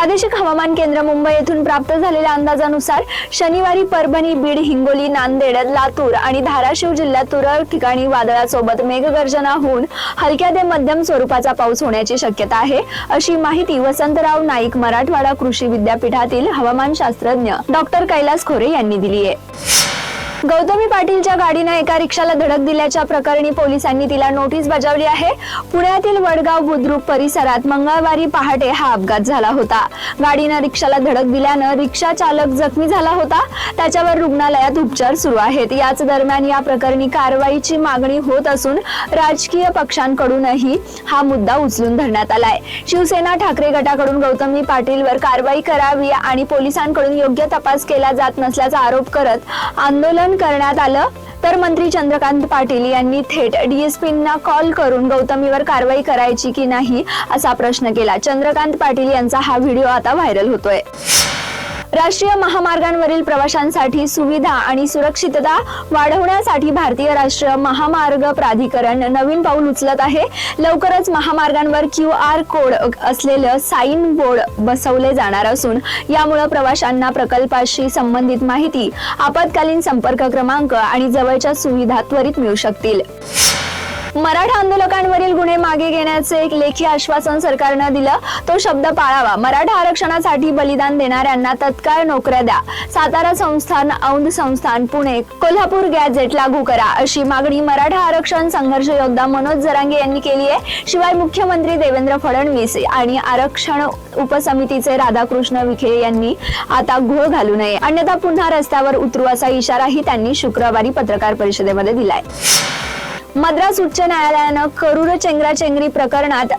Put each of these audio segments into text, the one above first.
प्रादेशिक हवामान केंद्र मुंबई येथून प्राप्त झालेल्या अंदाजानुसार शनिवारी परभणी बीड हिंगोली नांदेड लातूर आणि धाराशिव जिल्ह्यात तुरळक ठिकाणी वादळासोबत मेघगर्जना होऊन हलक्या ते मध्यम स्वरूपाचा पाऊस होण्याची शक्यता आहे अशी माहिती वसंतराव नाईक मराठवाडा कृषी विद्यापीठातील हवामान शास्त्रज्ञ डॉक्टर कैलास खोरे यांनी दिली आहे. गौतमी पाटीलच्या गाडीनं एका रिक्षाला धडक दिल्याच्या प्रकरणी पोलिसांनी तिला नोटीस बजावली आहे. पुण्यातील वडगाव बुद्रुक परिसरात मंगळवारी पहाटे हा अपघात झाला होता. गाडीनं रिक्षाला धडक दिल्यानं रिक्षा चालक जखमी झाला होता. त्याच्यावर रुग्णालयात उपचार सुरू आहेत. याच दरम्यान या प्रकरणी कारवाईची मागणी होत असून राजकीय पक्षांकडूनही हा मुद्दा उचलून धरण्यात आलाय. शिवसेना ठाकरे गटाकडून गौतमी पाटीलवर कारवाई करावी आणि पोलिसांकडून योग्य तपास केला जात नसल्याचा आरोप करत आंदोलन करण्यात आलं. तर मंत्री चंद्रकांत पाटील यांनी थेट डीएसपींना कॉल करून गौतमीवर कारवाई करायची की नाही असा प्रश्न केला. चंद्रकांत पाटील यांचा हा व्हिडिओ आता व्हायरल होतोय. राष्ट्रीय महामार्गांवरील प्रवाशांसाठी सुविधा आणि सुरक्षितता वाढवण्यासाठी भारतीय राष्ट्रीय महामार्ग प्राधिकरण नवीन पाऊल उचलत आहे. लवकरच महामार्गांवर क्यू आर कोड असलेलं साईन बोर्ड बसवले जाणार असून यामुळे प्रवाशांना प्रकल्पाशी संबंधित माहिती आपत्कालीन संपर्क क्रमांक आणि जवळच्या सुविधा त्वरित मिळू शकतील. मराठा आंदोलकांवरील गुन्हे मागे घेण्याचे एक लेखी आश्वासन सरकारनं दिलं. तो शब्द पाळावा. मराठा आरक्षणासाठी बलिदान देणाऱ्यांना तत्काळ नोकऱ्या द्या. सातारा संस्थान औंध संस्थान पुणे कोल्हापूर गॅजेट लागू करा अशी मागणी मराठा आरक्षण संघर्ष योद्धा मनोज जरांगे यांनी केली आहे. शिवाय मुख्यमंत्री देवेंद्र फडणवीस आणि आरक्षण उपसमितीचे राधाकृष्ण विखे यांनी आता घोळ घालू नये. अन्यथा पुन्हा रस्त्यावर उतरू असा इशाराही त्यांनी शुक्रवारी पत्रकार परिषदेमध्ये दिलाय. मद्रास उच्च न्यायालयानं करूर चेंगराचेंगरी प्रकरणात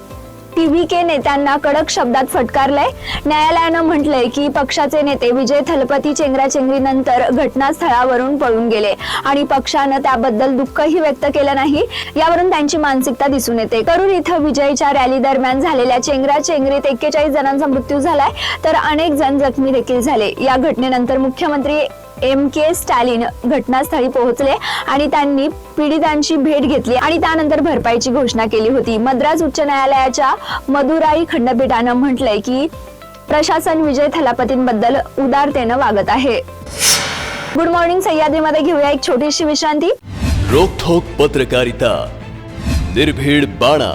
टीव्हीके नेत्यांना कडक शब्दात फटकारलंय. न्यायालयानं म्हटलंय की पक्षाचे नेते विजय थलपती चेंगराचेंगरीनंतर घटनास्थळावरून पळून गेले आणि पक्षानं त्याबद्दल दुःखही व्यक्त केलं नाही. यावरून त्यांची मानसिकता दिसून येते. करूर इथं विजयच्या रॅली दरम्यान झालेल्या चेंगराचेंगरीत एक्केचाळीस जणांचा मृत्यू झालाय तर अनेक जण जखमी देखील झाले. या घटनेनंतर मुख्यमंत्री एम के स्टॅलिन घटनास्थळी पोहोचले आणि त्यांनी पीडितांची भेट घेतली आणि त्यानंतर भरपाईची घोषणा केली होती. मद्रास उच्च न्यायालयाच्या मदुराई खंडपीठानं म्हटलंय की प्रशासन विजय थलापतींबद्दल उदारतेनं वागत आहे. गुड मॉर्निंग सह्याद्रीमध्ये घेऊया एक छोटीशी विश्रांती. रोखोक पत्रकारिता निर्भीड बाणा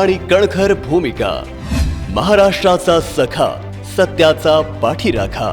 आणि कणखर भूमिका महाराष्ट्राचा सखा सत्याचा पाठीराखा.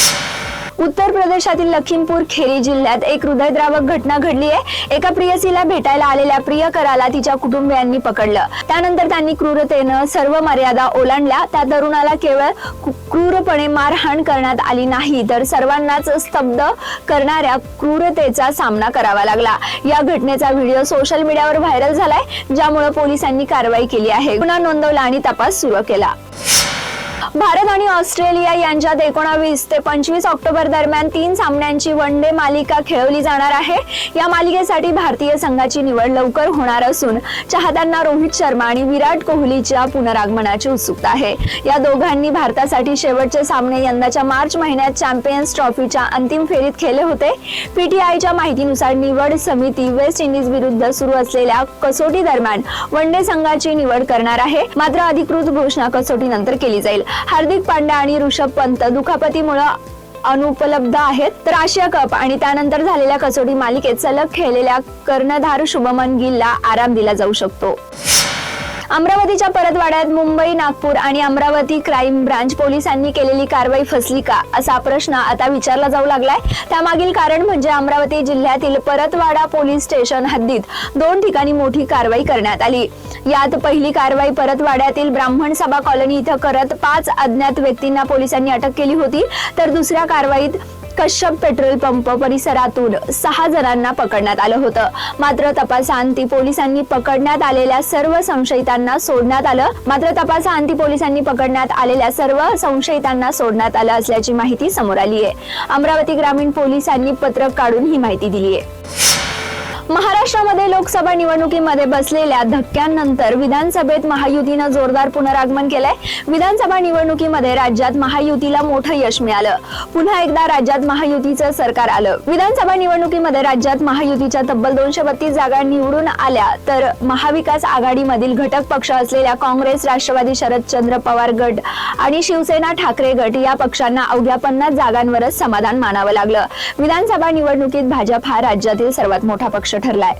उत्तर प्रदेशातील लखीमपूर खेरी जिल्ह्यात एक हृदयद्रावक घटना घडली आहे. एका प्रियसीला भेटायला आलेल्या प्रियकराला तिच्या कुटुंबियांनी पकडलं. त्यानंतर त्यांनी क्रूरतेनं सर्व मर्यादा ओलांडल्या. त्या तरुणाला केवळ क्रूरपणे मारहाण करण्यात आली नाही तर सर्वांनाच स्तब्ध करणाऱ्या क्रूरतेचा सामना करावा लागला. या घटनेचा व्हिडिओ सोशल मीडियावर व्हायरल झालाय ज्यामुळे पोलिसांनी कारवाई केली आहे. गुन्हा नोंदवला आणि तपास सुरू केला. भारत आणि ऑस्ट्रेलिया यांच्यात एकोणावीस ते पंचवीस ऑक्टोबर दरम्यान तीन सामन्यांची वन डे मालिका खेळवली जाणार आहे. या मालिकेसाठी भारतीय संघाची निवड लवकर होणार असून चाहत्यांना रोहित शर्मा आणि विराट कोहलीच्या पुनरागमनाची उत्सुकता आहे. या दोघांनी भारतासाठी शेवटचे सामने यंदाच्या मार्च महिन्यात चॅम्पियन्स ट्रॉफीच्या अंतिम फेरीत खेळले होते. पीटीआयच्या माहितीनुसार निवड समिती वेस्ट इंडिज विरुद्ध सुरू असलेल्या कसोटी दरम्यान वन डे संघाची निवड करणार आहे. मात्र अधिकृत घोषणा कसोटीनंतर केली जाईल. हार्दिक पांड्या आणि ऋषभ पंत दुखापतीमुळे अनुपलब्ध आहेत. तर आशिया कप आणि त्यानंतर झालेल्या कसोटी मालिकेत सलग खेळलेल्या कर्णधार शुभमन गिलला आराम दिला जाऊ शकतो. अमरावतीच्या परतवाड्यात मुंबई नागपूर आणि अमरावती क्राईम ब्रांच पोलिसांनी केलेली कारवाई फसली का? असा प्रश्न आता विचारला जाऊ लागलाय. त्यामागील कारण म्हणजे अमरावती जिल्ह्यातील परतवाडा पोलीस स्टेशन हद्दीत दोन ठिकाणी मोठी कारवाई करण्यात आली. यात पहिली कारवाई परतवाड्यातील ब्राह्मण सभा कॉलनी इथं करत पाच अज्ञात व्यक्तींना पोलिसांनी अटक केली होती. तर दुसऱ्या कारवाईत कश्यप पेट्रोल पंप परिसरातून सहा जणांना पकडण्यात आलं होतं. मात्र तपासाअंती पोलिसांनी पकडण्यात आलेल्या सर्व संशयितांना सोडण्यात आलं. मात्र तपासाअंती पोलिसांनी पकडण्यात आलेल्या सर्व संशयितांना सोडण्यात आलं असल्याची माहिती समोर आली आहे अमरावती ग्रामीण पोलिसांनी पत्रक काढून ही माहिती दिली आहे महाराष्ट्रामध्ये लोकसभा निवडणुकीमध्ये बसलेल्या धक्क्यांनंतर विधानसभेत महायुतीनं जोरदार पुनरागमन केलंय. विधानसभा निवडणुकीमध्ये राज्यात महायुतीला मोठं यश मिळालं. पुन्हा एकदा राज्यात महायुतीचं सरकार आलं. विधानसभा निवडणुकीमध्ये राज्यात महायुतीच्या तब्बल दोनशे बत्तीस जागा निवडून आल्या तर महाविकास आघाडीमधील घटक पक्ष असलेल्या काँग्रेस राष्ट्रवादी शरदचंद्र पवार गट आणि शिवसेना ठाकरे गट या पक्षांना अवघ्या पन्नास जागांवरच समाधान मानावं लागलं. विधानसभा निवडणुकीत भाजप हा राज्यातील सर्वात मोठा पक्ष ठरलाय.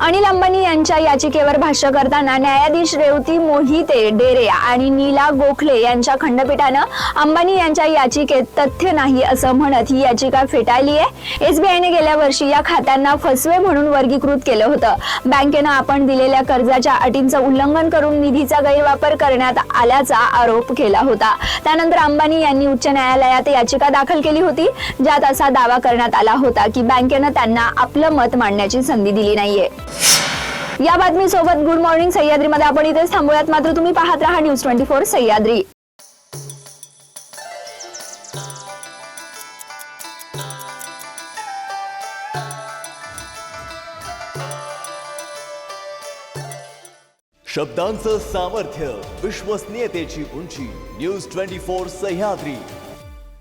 अनिल अंबानी यांच्या याचिकेवर भाष्य करताना न्यायाधीश रेवती मोहिते डेरे आणि नीला गोखले यांच्या खंडपीठानं अंबानी यांच्या याचिकेत तथ्य नाही असं म्हणत ही याचिका फेटाळली आहे. एसबीआयने गेल्या वर्षी या खात्यांना फसवे म्हणून वर्गीकृत केलं होतं. बँकेनं आपण दिलेल्या कर्जाच्या अटींचं उल्लंघन करून निधीचा गैरवापर करण्यात आल्याचा आरोप केला होता. त्यानंतर अंबानी यांनी उच्च न्यायालयात याचिका दाखल केली होती ज्यात असा दावा करण्यात आला होता की बँकेनं त्यांना आपलं मत मांडण्याची संधी दिली नाहीये. या बातमी सोबत गुड मॉर्निंग सह्याद्रीमध्ये आपण इथेच थांबूयात. मात्र तुम्ही पाहत राहा न्यूज ट्वेंटी फोर सह्याद्री. शब्दांचं सामर्थ्य विश्वसनीयतेची उंची न्यूज ट्वेंटी फोर सह्याद्री.